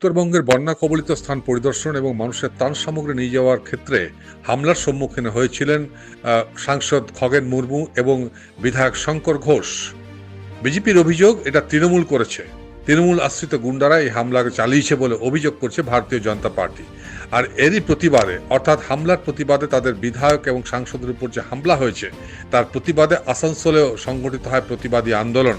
উত্তরবঙ্গের বন্যা কবলিত স্থান পরিদর্শন এবং মানুষের ত্রাণ সামগ্রী নিয়ে যাওয়ার ক্ষেত্রে হামলার সম্মুখীন হয়েছিলেন সাংসদ খগেন মুর্মু এবং বিধায়ক শঙ্কর ঘোষ। বিজেপির অভিযোগ, এটা তৃণমূল করেছে। তৃণমূল আশ্রিত গুন্ডারা এই হামলা চালিয়েছে বলে অভিযোগ করছে ভারতীয় জনতা পার্টি। আর এরই প্রতিবাদে, অর্থাৎ হামলার প্রতিবাদে তাদের বিধায়ক এবং সাংসদের উপর যে হামলা হয়েছে, তার প্রতিবাদে আসানসোলেও সংগঠিত হয় প্রতিবাদী আন্দোলন।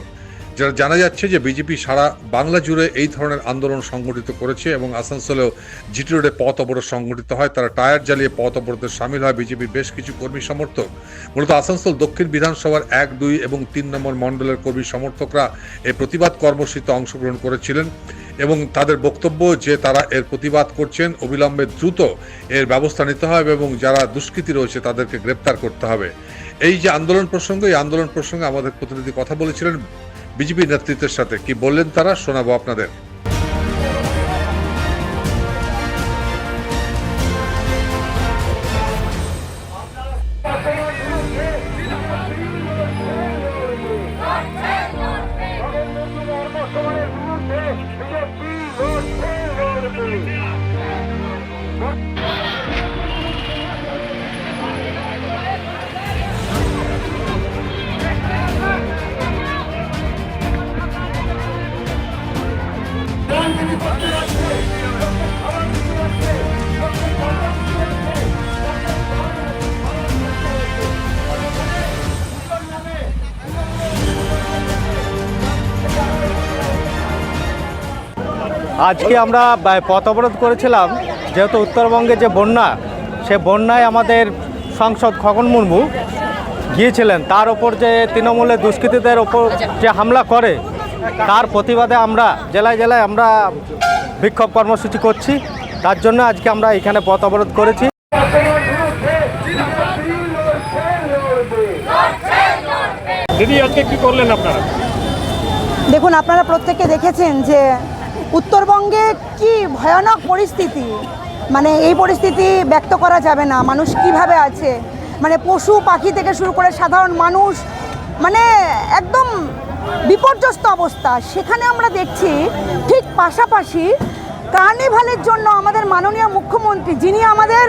যেটা জানা যাচ্ছে যে বিজেপি সারা বাংলা জুড়ে এই ধরনের আন্দোলন সংগঠিত করেছে এবং আসানসোলেও জিটি রোডে পথ অবরোধ সংগঠিত হয়, তারা টায়ার জ্বালিয়ে পথ অবরোধে সামিল হয় বিজেপির বেশ কিছু কর্মী সমর্থক। মূলত আসানসোল দক্ষিণ বিধানসভার এক, দুই এবং তিন নম্বর মণ্ডলের কর্মী সমর্থকরা এই প্রতিবাদ কর্মসূচিতে অংশগ্রহণ করেছিলেন এবং তাদের বক্তব্য যে তারা এর প্রতিবাদ করছেন, অবিলম্বে দ্রুত এর ব্যবস্থা নিতে হবে এবং যারা দুষ্কৃতী রয়েছে তাদেরকে গ্রেপ্তার করতে হবে। এই যে আন্দোলন প্রসঙ্গ, এই আন্দোলন প্রসঙ্গে আমাদের প্রতিনিধি কথা বলেছিলেন বিজেপি নেতৃত্বের সাথে কি বললেন তারা শোনাবো আপনাদের। আজকে আমরা পথ অবরোধ করেছিলাম, যেহেতু উত্তরবঙ্গে যে বন্যা, সে বন্যায় আমাদের সাংসদ খগন মুর্মু গিয়েছিলেন। তার ওপর যে তৃণমূলের দুষ্কৃতীদের ওপর যে হামলা করে তার প্রতিবাদে আমরা জেলায় জেলায় আমরা বিক্ষোভ কর্মসূচি করছি। তার জন্য আজকে আমরা এখানে পথ অবরোধ করেছি। দিদি আজকে কি করলেন আপনারা? দেখুন আপনারা প্রত্যেকে দেখেছেন যে উত্তরবঙ্গে কি ভয়ানক পরিস্থিতি। মানে এই পরিস্থিতি ব্যক্ত করা যাবে না। মানুষ কীভাবে আছে? মানে পশু পাখি থেকে শুরু করে সাধারণ মানুষ মানে একদম বিপর্যস্ত অবস্থা। সেখানে আমরা দেখছি ঠিক পাশাপাশি কার্নিভালের জন্য আমাদের মাননীয় মুখ্যমন্ত্রী, যিনি আমাদের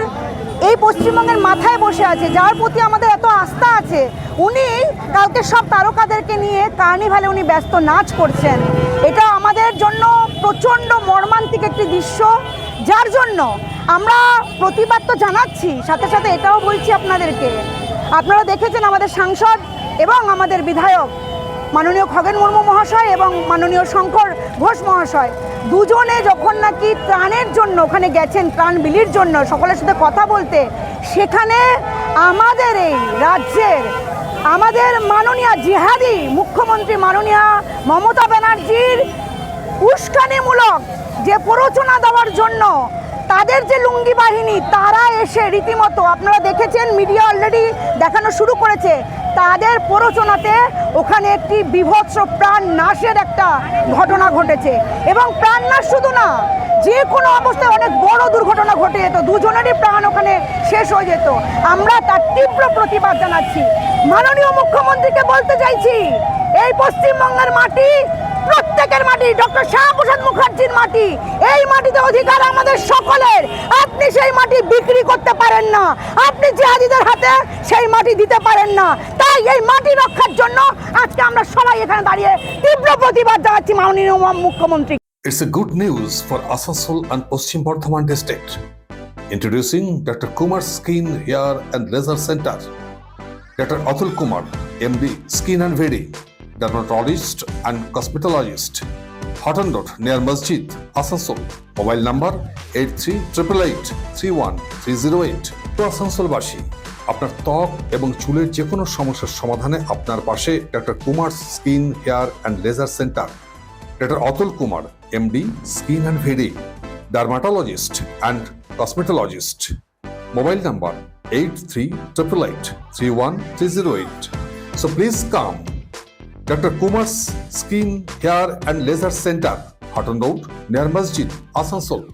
এই পশ্চিমবঙ্গের মাথায় বসে আছে, যার প্রতি আমাদের এত আস্থা আছে, উনি কালকে সব তারকাদেরকে নিয়ে কার্নিভালে উনি ব্যস্ত নাচ করছেন। এটা আমাদের জন্য প্রচণ্ড মর্মান্তিক একটি দৃশ্য, যার জন্য আমরা প্রতিবাদ তো জানাচ্ছি, সাথে সাথে এটাও বলছি আপনাদেরকে। আপনারা দেখেছেন আমাদের সাংসদ এবং আমাদের বিধায়ক মাননীয় খগেন মুর্মু মহাশয় এবং মাননীয় শঙ্কর ঘোষ মহাশয়। দুজনে যখন নাকি ত্রাণের জন্য, ওখানে গেছেন ত্রাণ বিলির জন্য, সকলের সাথে কথা বলতে, সেখানে আমাদের এই রাজ্যের, আমাদের মাননীয় জিহাদি মুখ্যমন্ত্রী মাননীয় মমতা ব্যানার্জির উস্কানিমূলক যে প্ররোচনা দেওয়ার জন্য, তাদের যে লুঙ্গি বাহিনী, তারা এসে রীতিমতো, আপনারা দেখেছেন, মিডিয়া অলরেডি দেখানো শুরু করেছে তাদের প্ররোচনাতে ওখানে একটি বিভৎস প্রাণ নাশের একটা ঘটনা ঘটেছে। এবং প্রাণ নাশ শুধু না, যে কোনো অবস্থায় অনেক বড় দুর্ঘটনা ঘটে যেত, দুজনেরই প্রাণ ওখানে শেষ হয়ে যেত। আমরা তার তীব্র প্রতিবাদ জানাচ্ছি। মাননীয় মুখ্যমন্ত্রীকে বলতে চাইছি, এই পশ্চিমবঙ্গের মাটি, প্রত্যেকের মাটি, ডক্টর শ্যামাপ্রসাদ মুখার্জির মাটি, এই মাটিতে অধিকার আমাদের সকলের। আপনি সেই মাটি বিক্রি করতে পারেন না। আপনি জিহাদিদের হাতে সেই মাটি দিতে পারেন না। তাই এই মাটি রক্ষার জন্য আজকে আমরা সবাই এখানে দাঁড়িয়ে তীব্র প্রতিবাদ জানাচ্ছি মাননীয় মুখ্যমন্ত্রী। It's a good news for Asansol and Paschim Bardhaman district introducing doctor Kumar skin hair and laser centre doctor Atul Kumar MB skin and VD dermatologist and cosmetologist Phatan road near masjid, Asansol. Mobile number eight three triple eight three one three zero eight two আসানসোলবাসী, আপনার ত্বক এবং চুলের যে কোনো সমস্যার সমাধানে আপনার পাশে doctor Kumar skin hair and laser centre doctor Atul Kumar MD skin and VD dermatologist and cosmetologist mobile number eight three triple eight three one three zero eight so please come Dr. Kumar's Skin, Hair and Laser Center, Hutton Road, near Masjid, Asansol.